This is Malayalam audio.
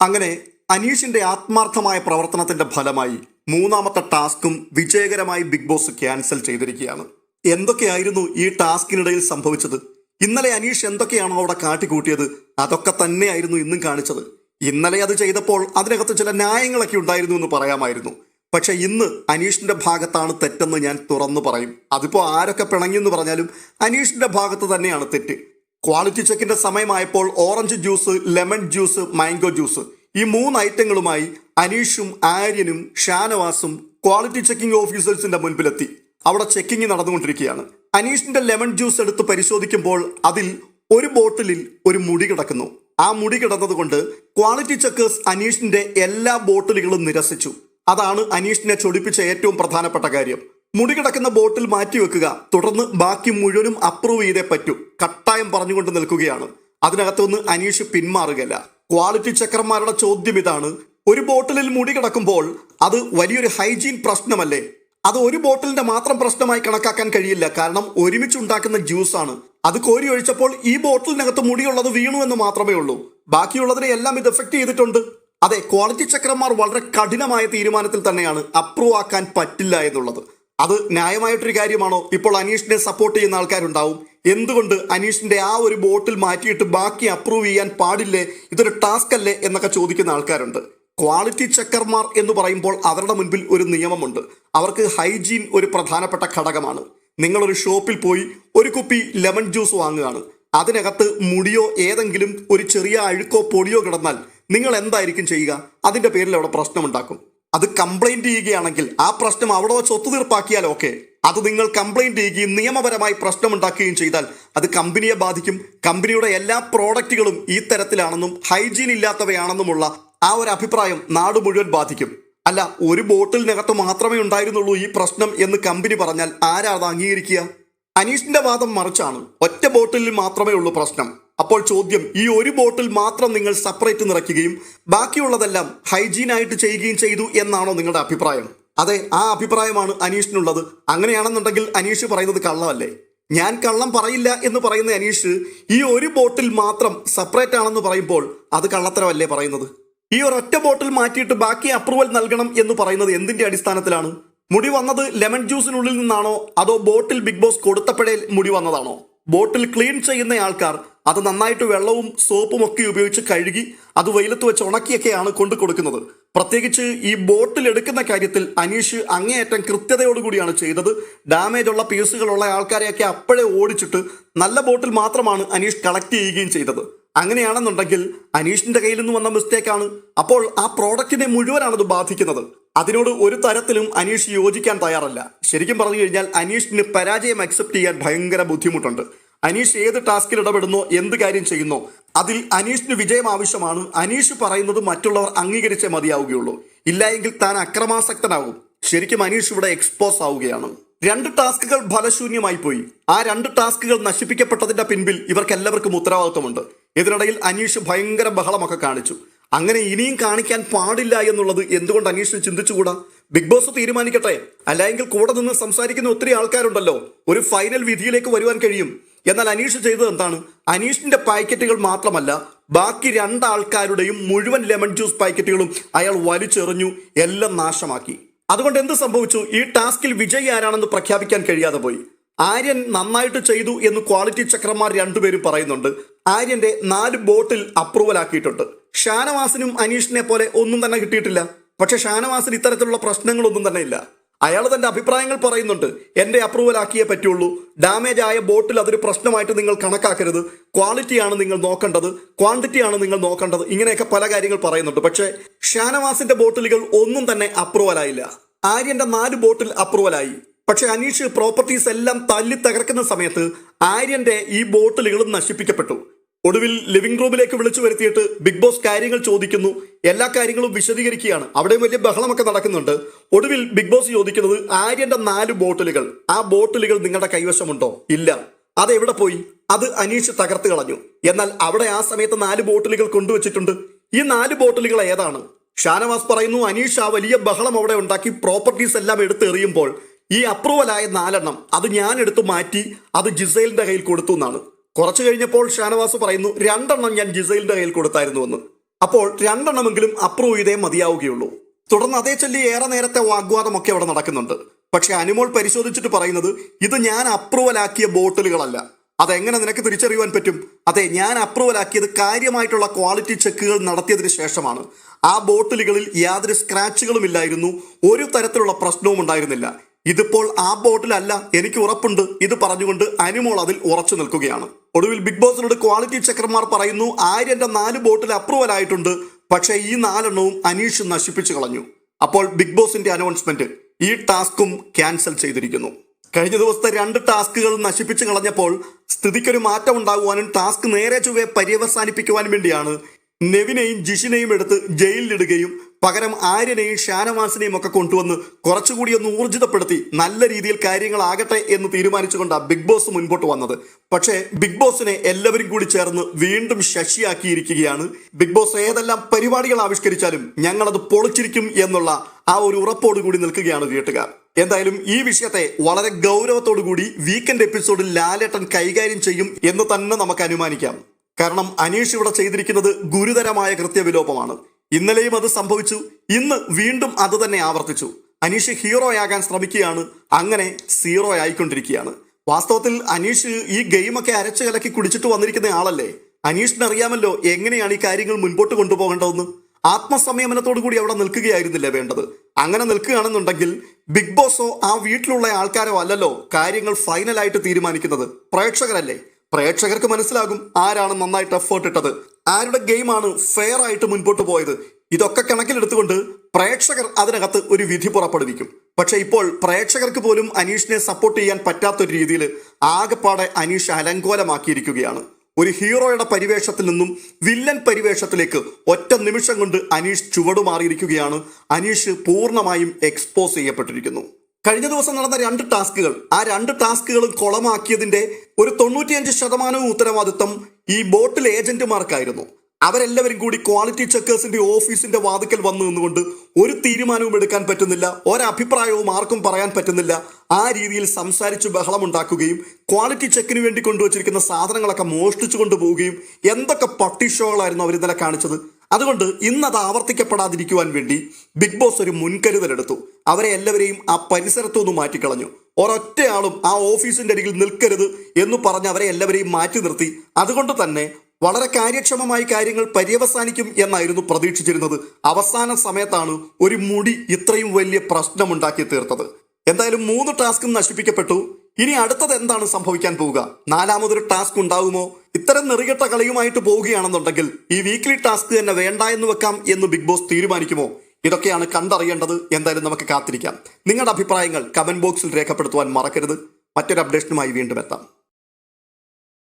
അങ്ങനെ അനീഷിന്റെ ആത്മാർത്ഥമായ പ്രവർത്തനത്തിന്റെ ഫലമായി മൂന്നാമത്തെ ടാസ്കും വിജയകരമായി ബിഗ് ബോസ് ക്യാൻസൽ ചെയ്തിരിക്കുകയാണ്. എന്തൊക്കെയായിരുന്നു ഈ ടാസ്കിനിടയിൽ സംഭവിച്ചത്? ഇന്നലെ അനീഷ് എന്തൊക്കെയാണോ അവിടെ കാട്ടിക്കൂട്ടിയത്? അതൊക്കെ തന്നെയായിരുന്നു ഇന്നും കാണിച്ചത്. ഇന്നലെ അത് ചെയ്തപ്പോൾ അതിനകത്ത് ചില ന്യായങ്ങളൊക്കെ ഉണ്ടായിരുന്നു എന്ന് പറയാമായിരുന്നു. പക്ഷെ ഇന്ന് അനീഷിന്റെ ഭാഗത്താണ് തെറ്റെന്ന് ഞാൻ തുറന്നു പറയും. അതിപ്പോ ആരൊക്കെ പിണങ്ങിയെന്ന് പറഞ്ഞാലും അനീഷിന്റെ ഭാഗത്ത് തന്നെയാണ് തെറ്റ്. ക്വാളിറ്റി ചെക്കിന്റെ സമയമായപ്പോൾ orange juice lemon juice mango juice ഈ മൂന്ന് ഐറ്റങ്ങളുമായി അനീഷും ആര്യനും ഷാനവാസും ക്വാളിറ്റി ചെക്കിംഗ് ഓഫീസേഴ്സിന്റെ മുൻപിലെത്തി. അവിടെ ചെക്കിംഗ് നടന്നുകൊണ്ടിരിക്കുകയാണ്. അനീഷിന്റെ ലെമൺ ജ്യൂസ് എടുത്ത് പരിശോധിക്കുമ്പോൾ അതിൽ ഒരു ബോട്ടിലിൽ ഒരു മുടി കിടക്കുന്നു. ആ മുടി കിടന്നതുകൊണ്ട് ക്വാളിറ്റി ചെക്കേഴ്സ് അനീഷിന്റെ എല്ലാ ബോട്ടിലുകളും നിരസിച്ചു. അതാണ് അനീഷിനെ ചൊടിപ്പിച്ച ഏറ്റവും പ്രധാനപ്പെട്ട കാര്യം. മുടി കിടക്കുന്ന ബോട്ടിൽ മാറ്റി വെക്കുക തുടർന്ന് ബാക്കി മുഴുവനും അപ്രൂവ് ചെയ്തേ പറ്റൂ. കട്ടായം പറഞ്ഞുകൊണ്ട് നിൽക്കുകയാണ്. അതിനകത്തുനിന്ന് അനീഷ് പിന്മാറുകയല്ല. ക്വാളിറ്റി ചെക്കർമാരുടെ ചോദ്യം ഇതാണ്. ഒരു ബോട്ടിലിൽ മുടി കിടക്കുമ്പോൾ അത് വലിയൊരു ഹൈജീൻ പ്രശ്നമല്ലേ? അത് ഒരു ബോട്ടിലിന്റെ മാത്രം പ്രശ്നമായി കണക്കാക്കാൻ കഴിയില്ല. കാരണം ഒരുമിച്ച് ഉണ്ടാക്കുന്ന ജ്യൂസാണ് അത് കോരി ഒഴിച്ചപ്പോൾ ഈ ബോട്ടിലിനകത്ത് മുടിയുള്ളത് വീണു എന്ന് മാത്രമേ ഉള്ളൂ. ബാക്കിയുള്ളതിനെ എല്ലാം ഇത് എഫക്ട് ചെയ്തിട്ടുണ്ട്. അതെ ക്വാളിറ്റി ചക്രന്മാർ വളരെ കഠിനമായ തീരുമാനത്തിൽ തന്നെയാണ് അപ്രൂവ് ആക്കാൻ പറ്റില്ല എന്നുള്ളത്. അത് ന്യായമായിട്ടൊരു കാര്യമാണോ? ഇപ്പോൾ അനീഷിനെ സപ്പോർട്ട് ചെയ്യുന്ന ആൾക്കാരുണ്ടാവും. എന്തുകൊണ്ട് അനീഷിന്റെ ആ ഒരു ബോട്ടിൽ മാറ്റിയിട്ട് ബാക്കി അപ്രൂവ് ചെയ്യാൻ പാടില്ലേ? ഇതൊരു ടാസ്ക് അല്ലേ എന്നൊക്കെ ചോദിക്കുന്ന ആൾക്കാരുണ്ട്. ക്വാളിറ്റി ചെക്കർമാർ എന്ന് പറയുമ്പോൾ അവരുടെ മുൻപിൽ ഒരു നിയമമുണ്ട്. അവർക്ക് ഹൈജീൻ ഒരു പ്രധാനപ്പെട്ട ഘടകമാണ്. നിങ്ങളൊരു ഷോപ്പിൽ പോയി ഒരു കുപ്പി ലെമൺ ജ്യൂസ് വാങ്ങുകയാണ്. അതിനകത്ത് മുടിയോ ഏതെങ്കിലും ഒരു ചെറിയ അഴുക്കോ പൊടിയോ കിടന്നാൽ നിങ്ങൾ എന്തായിരിക്കും ചെയ്യുക? അതിന്റെ പേരിൽ അവിടെ പ്രശ്നമുണ്ടാക്കും. അത് കംപ്ലൈന്റ് ചെയ്യുകയാണെങ്കിൽ ആ പ്രശ്നം അവിടെ വെച്ച് ഒത്തുതീർപ്പാക്കിയാൽ ഓക്കെ അത് നിങ്ങൾ കംപ്ലൈന്റ് ചെയ്യുകയും നിയമപരമായി പ്രശ്നമുണ്ടാക്കുകയും ചെയ്താൽ അത് കമ്പനിയെ ബാധിക്കും. കമ്പനിയുടെ എല്ലാ പ്രോഡക്റ്റുകളും ഈ തരത്തിലാണെന്നും ഹൈജീൻ ഇല്ലാത്തവയാണെന്നുമുള്ള ആ ഒരു അഭിപ്രായം നാട് മുഴുവൻ ബാധിക്കും. അല്ല ഒരു ബോട്ടിലിനകത്ത് മാത്രമേ ഉണ്ടായിരുന്നുള്ളൂ ഈ പ്രശ്നം എന്ന് കമ്പനി പറഞ്ഞാൽ ആരാ അത് അംഗീകരിക്കുക? അനീഷിന്റെ വാദം മറിച്ചാണ്. ഒറ്റ ബോട്ടിലിൽ മാത്രമേ ഉള്ളൂ പ്രശ്നം. അപ്പോൾ ചോദ്യം ഈ ഒരു ബോട്ടിൽ മാത്രം നിങ്ങൾ സെപ്പറേറ്റ് നിറയ്ക്കുകയും ബാക്കിയുള്ളതെല്ലാം ഹൈജീനായിട്ട് ചെയ്യുകയും ചെയ്തു എന്നാണോ നിങ്ങളുടെ അഭിപ്രായം? അതെ ആ അഭിപ്രായമാണ് അനീഷിനുള്ളത്. അങ്ങനെയാണെന്നുണ്ടെങ്കിൽ അനീഷ് പറയുന്നത് കള്ളമല്ലേ? ഞാൻ കള്ളം പറയില്ല എന്ന് പറയുന്ന അനീഷ് ഈ ഒരു ബോട്ടിൽ മാത്രം സെപ്പറേറ്റ് ആണെന്ന് പറയുമ്പോൾ അത് കള്ളത്തരമല്ലേ പറയുന്നത്? ഈ ഒരൊറ്റ ബോട്ടിൽ മാറ്റിയിട്ട് ബാക്കി അപ്രൂവൽ നൽകണം എന്ന് പറയുന്നത് എന്തിന്റെ അടിസ്ഥാനത്തിലാണ്? മുടി വന്നത് ലെമൺ ജ്യൂസിനുള്ളിൽ നിന്നാണോ? അതോ ബോട്ടിൽ ബിഗ് ബോസ് കൊടുത്തപ്പോഴേ മുടി വന്നതാണോ? ബോട്ടിൽ ക്ലീൻ ചെയ്യുന്ന ആൾക്കാർ അത് നന്നായിട്ട് വെള്ളവും സോപ്പും ഒക്കെ ഉപയോഗിച്ച് കഴുകി അത് വെയിലത്ത് വെച്ച് ഉണക്കിയൊക്കെയാണ് കൊണ്ടു കൊടുക്കുന്നത്. പ്രത്യേകിച്ച് ഈ ബോട്ടിൽ എടുക്കുന്ന കാര്യത്തിൽ അനീഷ് അങ്ങേയറ്റം കൃത്യതയോടുകൂടിയാണ് ചെയ്തത്. ഡാമേജ് ഉള്ള പീസുകളുള്ള ആൾക്കാരെയൊക്കെ അപ്പോഴേ ഓടിച്ചിട്ട് നല്ല ബോട്ടിൽ മാത്രമാണ് അനീഷ് കളക്ട് ചെയ്യുകയും ചെയ്തത്. അങ്ങനെയാണെന്നുണ്ടെങ്കിൽ അനീഷിന്റെ കയ്യിൽ നിന്ന് വന്ന മിസ്റ്റേക്കാണ് അപ്പോൾ ആ പ്രോഡക്റ്റിനെ മുഴുവനാണ് അത് ബാധിക്കുന്നത്. അതിനോട് ഒരു തരത്തിലും അനീഷ് യോജിക്കാൻ തയ്യാറല്ല. ശരിക്കും പറഞ്ഞു കഴിഞ്ഞാൽ അനീഷിന് പരാജയം അക്സെപ്റ്റ് ചെയ്യാൻ ഭയങ്കര ബുദ്ധിമുട്ടുണ്ട്. അനീഷ് ഏത് ടാസ്കിൽ ഇടപെടുന്നോ എന്ത് കാര്യം ചെയ്യുന്നു അതിൽ അനീഷിന് വിജയം ആവശ്യമാണ്. അനീഷ് പറയുന്നത് മറ്റുള്ളവർ അംഗീകരിച്ചേ മതിയാവുകയുള്ളൂ. ഇല്ലായെങ്കിൽ താൻ അക്രമാസക്തനാകും ശരിക്കും അനീഷ് ഇവിടെ എക്സ്പോസ് ആവുകയാണ്. രണ്ട് ടാസ്കുകൾ ഫലശൂന്യമായി പോയി. ആ രണ്ട് ടാസ്കുകൾ നശിപ്പിക്കപ്പെട്ടതിന്റെ പിൻപിൽ ഇവർക്ക് എല്ലാവർക്കും ഉത്തരവാദിത്വമുണ്ട്. ഇതിനിടയിൽ അനീഷ് ഭയങ്കര ബഹളമൊക്കെ കാണിച്ചു. അങ്ങനെ ഇനിയും കാണിക്കാൻ പാടില്ല എന്നുള്ളത് എന്തുകൊണ്ട് അനീഷ് ചിന്തിച്ചുകൂടാ? ബിഗ് ബോസ് തീരുമാനിക്കട്ടെ. അല്ലെങ്കിൽ കൂടെ നിന്ന് സംസാരിക്കുന്ന ഒത്തിരി ആൾക്കാരുണ്ടല്ലോ. ഒരു ഫൈനൽ വിധിയിലേക്ക് വരുവാൻ കഴിയും. എന്നാൽ അനീഷ് ചെയ്തത് എന്താണ്? അനീഷിന്റെ പാക്കറ്റുകൾ മാത്രമല്ല ബാക്കി രണ്ടാൾക്കാരുടെയും മുഴുവൻ ലെമൺ ജ്യൂസ് പാക്കറ്റുകളും അയാൾ വലിച്ചെറിഞ്ഞു എല്ലാം നാശമാക്കി. അതുകൊണ്ട് എന്ത് സംഭവിച്ചു? ഈ ടാസ്കിൽ വിജയ് ആരാണെന്ന് പ്രഖ്യാപിക്കാൻ കഴിയാതെ പോയി. ആര്യൻ നന്നായിട്ട് ചെയ്തു എന്ന് ക്വാളിറ്റി ചക്രന്മാർ രണ്ടുപേരും പറയുന്നുണ്ട്. ആര്യന്റെ നാല് ബോട്ടിൽ അപ്രൂവൽ ആക്കിയിട്ടുണ്ട്. ഷാനവാസിനും അനീഷിനെ പോലെ ഒന്നും തന്നെ കിട്ടിയിട്ടില്ല. പക്ഷെ ഷാനവാസിന് ഇത്തരത്തിലുള്ള പ്രശ്നങ്ങളൊന്നും തന്നെ ഇല്ല. അയാൾ തന്റെ അഭിപ്രായങ്ങൾ പറയുന്നുണ്ട്. എന്റെ അപ്രൂവൽ ആക്കിയേ പറ്റുള്ളൂ. ഡാമേജ് ആയ ബോട്ടിൽ അതൊരു പ്രശ്നമായിട്ട് നിങ്ങൾ കണക്കാക്കരുത്. ക്വാളിറ്റിയാണ് നിങ്ങൾ നോക്കേണ്ടത്. ക്വാണ്ടിറ്റിയാണ് നിങ്ങൾ നോക്കേണ്ടത്. ഇങ്ങനെയൊക്കെ പല കാര്യങ്ങൾ പറയുന്നുണ്ട്. പക്ഷേ ഷാനവാസിന്റെ ബോട്ടിലുകൾ ഒന്നും തന്നെ അപ്രൂവൽ ആയില്ല. ആര്യന്റെ നാല് ബോട്ടിൽ അപ്രൂവൽ ആയി. പക്ഷെ അനീഷ് പ്രോപ്പർട്ടീസ് എല്ലാം തല്ലി തകർക്കുന്ന സമയത്ത് ആര്യന്റെ ഈ ബോട്ടിലുകളും നശിപ്പിക്കപ്പെട്ടു. ഒടുവിൽ ലിവിംഗ് റൂമിലേക്ക് വിളിച്ചു വരുത്തിയിട്ട് ബിഗ് ബോസ് കാര്യങ്ങൾ ചോദിക്കുന്നു. എല്ലാ കാര്യങ്ങളും വിശദീകരിക്കുകയാണ്. അവിടെ വലിയ ബഹളമൊക്കെ നടക്കുന്നുണ്ട്. ഒടുവിൽ ബിഗ് ബോസ് ചോദിക്കുന്നത് ആര്യന്റെ നാല് ബോട്ടിലുകൾ. ആ ബോട്ടിലുകൾ നിങ്ങളുടെ കൈവശമുണ്ടോ? ഇല്ല. അത് എവിടെ പോയി? അത് അനീഷ് തകർത്ത് കളഞ്ഞു. എന്നാൽ അവിടെ ആ സമയത്ത് നാല് ബോട്ടിലുകൾ കൊണ്ടുവച്ചിട്ടുണ്ട്. ഈ നാല് ബോട്ടിലുകൾ ഏതാണ്? ഷാനവാസ് പറയുന്നു അനീഷ് ആ വലിയ ബഹളം അവിടെ ഉണ്ടാക്കി പ്രോപ്പർട്ടീസ് എല്ലാം എടുത്തെറിയുമ്പോൾ ഈ അപ്രൂവലായ നാലെണ്ണം അത് ഞാൻ എടുത്തു മാറ്റി അത് ജിസൈലിന്റെ കയ്യിൽ കൊടുത്തു എന്നാണ്. കുറച്ചു കഴിഞ്ഞപ്പോൾ ഷാനവാസ് പറയുന്നു രണ്ടെണ്ണം ഞാൻ ജിസൈലിന്റെ കയ്യിൽ കൊടുത്തായിരുന്നു എന്ന് അപ്പോൾ രണ്ടെണ്ണമെങ്കിലും അപ്രൂവ് ചെയ്തേ മതിയാവുകയുള്ളൂ. തുടർന്ന് അതേ ചൊല്ലി ഏറെ നേരത്തെ വാഗ്വാദമൊക്കെ അവിടെ നടക്കുന്നുണ്ട്. പക്ഷെ അനുമോൾ പരിശോധിച്ചിട്ട് പറയുന്നത് ഇത് ഞാൻ അപ്രൂവൽ ആക്കിയ ബോട്ടിലുകളല്ല. അതെങ്ങനെ നിനക്ക് തിരിച്ചറിയുവാൻ പറ്റും? അതെ ഞാൻ അപ്രൂവൽ ആക്കിയത് കാര്യമായിട്ടുള്ള ക്വാളിറ്റി ചെക്കുകൾ നടത്തിയതിന് ശേഷമാണ്. ആ ബോട്ടിലുകളിൽ യാതൊരു സ്ക്രാച്ചുകളും ഇല്ലായിരുന്നു. ഒരു തരത്തിലുള്ള പ്രശ്നവും ഉണ്ടായിരുന്നില്ല. ഇതിപ്പോൾ ആ ബോട്ടിലല്ല എനിക്ക് ഉറപ്പുണ്ട്. ഇത് പറഞ്ഞുകൊണ്ട് അനുമോൾ അതിൽ ഉറച്ചു നിൽക്കുകയാണ്. ഒടുവിൽ ബിഗ് ബോസിനോട് ക്വാളിറ്റി ചെക്കർമാർ പറയുന്നു ആര്യന്റെ നാല് ബോട്ടിൽ അപ്രൂവൽ ആയിട്ടുണ്ട് പക്ഷേ ഈ നാലെണ്ണവും അനീഷ് നശിപ്പിച്ചു കളഞ്ഞു. അപ്പോൾ ബിഗ് ബോസിന്റെ അനൗൺസ്മെന്റ് ഈ ടാസ്കും ക്യാൻസൽ ചെയ്തിരിക്കുന്നു. കഴിഞ്ഞ ദിവസത്തെ രണ്ട് ടാസ്കുകൾ നശിപ്പിച്ചു കളഞ്ഞപ്പോൾ സ്ഥിതിക്കൊരു മാറ്റം ഉണ്ടാകുവാനും ടാസ്ക് നേരെ ചൊവ്വെ പര്യവസാനിപ്പിക്കുവാനും വേണ്ടിയാണ് നെവിനെയും ജിഷിനെയും എടുത്ത് ജയിലിലിടുകയും പകരം ആര്യനെയും ഷാനവാസിനെയും ഒക്കെ കൊണ്ടുവന്ന് കുറച്ചുകൂടി ഒന്ന് ഊർജിതപ്പെടുത്തി നല്ല രീതിയിൽ കാര്യങ്ങളാകട്ടെ എന്ന് തീരുമാനിച്ചുകൊണ്ടാണ് ബിഗ് ബോസ് മുൻപോട്ട് വന്നത്. പക്ഷേ ബിഗ് ബോസിനെ എല്ലാവരും കൂടി ചേർന്ന് വീണ്ടും ശശിയാക്കിയിരിക്കുകയാണ്. ബിഗ് ബോസ് ഏതെല്ലാം പരിപാടികൾ ആവിഷ്കരിച്ചാലും ഞങ്ങളത് പൊളിച്ചിരിക്കും എന്നുള്ള ആ ഒരു ഉറപ്പോട് കൂടി നിൽക്കുകയാണ് വീട്ടുകാർ. എന്തായാലും ഈ വിഷയത്തെ വളരെ ഗൗരവത്തോടു കൂടി വീക്കെൻഡ് എപ്പിസോഡിൽ ലാലേട്ടൻ കൈകാര്യം ചെയ്യും എന്ന് തന്നെ നമുക്ക് അനുമാനിക്കാം. കാരണം അനീഷ് ഇവിടെ ചെയ്തിരിക്കുന്നത് ഗുരുതരമായ കൃത്യവിലോപമാണ്. ഇന്നലെയും അത് സംഭവിച്ചു. ഇന്ന് വീണ്ടും അത് തന്നെ ആവർത്തിച്ചു. അനീഷ് ഹീറോയാകാൻ ശ്രമിക്കുകയാണ്. അങ്ങനെ സീറോ ആയിക്കൊണ്ടിരിക്കുകയാണ്. വാസ്തവത്തിൽ അനീഷ് ഈ ഗെയിമൊക്കെ അരച്ചു കലക്കി കുടിച്ചിട്ട് വന്നിരിക്കുന്ന ആളല്ലേ? അനീഷിന് അറിയാമല്ലോ എങ്ങനെയാണ് ഈ കാര്യങ്ങൾ മുൻപോട്ട് കൊണ്ടുപോകേണ്ടതെന്ന്. ആത്മസംയമനത്തോടു കൂടി അവിടെ നിൽക്കുകയായിരുന്നില്ല വേണ്ടത്? അങ്ങനെ നിൽക്കുകയാണെന്നുണ്ടെങ്കിൽ ബിഗ് ബോസോ ആ വീട്ടിലുള്ള ആൾക്കാരോ അല്ലല്ലോ കാര്യങ്ങൾ ഫൈനലായിട്ട് തീരുമാനിക്കുന്നത്. പ്രേക്ഷകരല്ലേ? പ്രേക്ഷകർക്ക് മനസ്സിലാകും ആരാണ് നന്നായിട്ട് എഫേർട്ട് ഇട്ടത്. ആരുടെ ഗെയിമാണ് ഫെയർ ആയിട്ട് മുൻപോട്ട് പോയത്? ഇതൊക്കെ കണക്കിലെടുത്തുകൊണ്ട് പ്രേക്ഷകർ അതിനകത്ത് ഒരു വിധി പുറപ്പെടുവിക്കും. പക്ഷേ ഇപ്പോൾ പ്രേക്ഷകർക്ക് പോലും അനീഷിനെ സപ്പോർട്ട് ചെയ്യാൻ പറ്റാത്തൊരു രീതിയിൽ ആകെപ്പാടെ അനീഷ് അലങ്കോലമാക്കിയിരിക്കുകയാണ്. ഒരു ഹീറോയുടെ പരിവേഷത്തിൽ നിന്നും വില്ലൻ പരിവേഷത്തിലേക്ക് ഒറ്റ നിമിഷം കൊണ്ട് അനീഷ് ചുവടുമാറിയിരിക്കുകയാണ്. അനീഷ് പൂർണമായും എക്സ്പോസ് ചെയ്യപ്പെട്ടിരിക്കുന്നു. കഴിഞ്ഞ ദിവസം നടന്ന രണ്ട് ടാസ്കുകൾ. ആ രണ്ട് ടാസ്കുകളും കുളമാക്കിയതിന്റെ ഒരു തൊണ്ണൂറ്റിയഞ്ച് ശതമാനവും ഉത്തരവാദിത്തം ഈ ബോട്ടിൽ ഏജന്റുമാർക്കായിരുന്നു. അവരെല്ലാവരും കൂടി ക്വാളിറ്റി ചെക്കേഴ്സിന്റെ ഓഫീസിന്റെ വാതിക്കൽ വന്നു നിന്നുകൊണ്ട് ഒരു തീരുമാനവും എടുക്കാൻ പറ്റുന്നില്ല ഒരഭിപ്രായവും ആർക്കും പറയാൻ പറ്റുന്നില്ല. ആ രീതിയിൽ സംസാരിച്ച് ബഹളമുണ്ടാക്കുകയും ക്വാളിറ്റി ചെക്കിന് വേണ്ടി കൊണ്ടുവച്ചിരിക്കുന്ന സാധനങ്ങളൊക്കെ മോഷ്ടിച്ചു കൊണ്ടുപോവുകയും എന്തൊക്കെ പട്ടിഷോകളായിരുന്നു അവർ ഇന്നലെ കാണിച്ചത്. അതുകൊണ്ട് ഇന്നത് ആവർത്തിക്കപ്പെടാതിരിക്കുവാൻ വേണ്ടി ബിഗ് ബോസ് ഒരു മുൻകരുതലെടുത്തു. അവരെ എല്ലാവരെയും ആ പരിസരത്തു നിന്ന് മാറ്റിക്കളഞ്ഞു. ഒരൊറ്റയാളും ആ ഓഫീസിന്റെ അരികിൽ നിൽക്കരുത് എന്ന് പറഞ്ഞ് അവരെ എല്ലാവരെയും മാറ്റി നിർത്തി. അതുകൊണ്ട് തന്നെ വളരെ കാര്യക്ഷമമായി കാര്യങ്ങൾ പര്യവസാനിക്കും എന്നായിരുന്നു പ്രതീക്ഷിച്ചിരുന്നത്. അവസാന സമയത്താണ് ഒരു മുടി ഇത്രയും വലിയ പ്രശ്നമുണ്ടാക്കി തീർത്തത്. എന്തായാലും മൂന്ന് ടാസ്കും നശിപ്പിക്കപ്പെട്ടു. ഇനി അടുത്തത് എന്താണ് സംഭവിക്കാൻ പോവുക? നാലാമതൊരു ടാസ്ക് ഉണ്ടാകുമോ ഇത്തരം നെറികെട്ട കളിയുമായിട്ട് പോവുകയാണെന്നുണ്ടെങ്കിൽ ഈ വീക്ക്ലി ടാസ്ക് തന്നെ വേണ്ട എന്ന് വെക്കാം എന്ന് ബിഗ് ബോസ് തീരുമാനിക്കുമോ? ഇതൊക്കെയാണ് കണ്ടറിയേണ്ടത്. എന്തായാലും നമുക്ക് കാത്തിരിക്കാം. നിങ്ങളുടെ അഭിപ്രായങ്ങൾ കമന്റ് ബോക്സിൽ രേഖപ്പെടുത്തുവാൻ മറക്കരുത്. മറ്റൊരു അപ്ഡേഷനുമായി വീണ്ടും എത്താം.